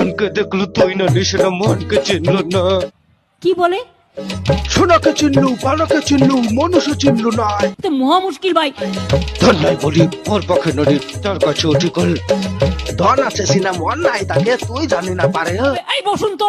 ধনকে দেখল তুই না নিশানা মনকে চিনল না। কি বলে? সোনাকে চিনলু পানাকে চিনলু মনুষ্য চিনলু নাই তো মহা মুশকিল ভাই। ধন নাই বলি ওর পক্ষে নদী তার কাছে উঠি কল ধন আছে সিনা মন নাই তাকে তুই জানি না পারে হ্যাঁ? এই বসুন তো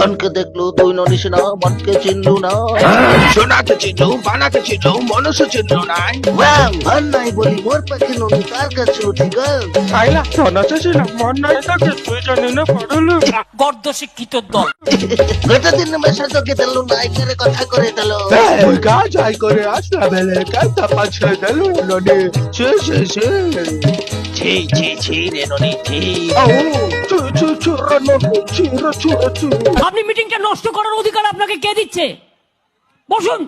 ধনকে দেখলু তুই ননিস না মনকে চিনলু না। সোনাকে চিনলু পানাকে চিনলু মনুষ্য চিনলু নাই ধন নাই বলি মোর পাখি ননি তার কাছে উঠি গেল। আছে ছিলাম মন নাই তাকে তুই জানি না পারলু গর্দ শিক্ষিত দল গোটা দিন মেশা তেলু নাই করে কথা করে মুই গা যাই করে আসলা বেলে দেলু ননি ছি ছি ছি ছি ছি ছি রে ননি ছি। আউ আপনি মিটিংটা নষ্ট করার অধিকার আপনাকে কে দিচ্ছে? বসুন।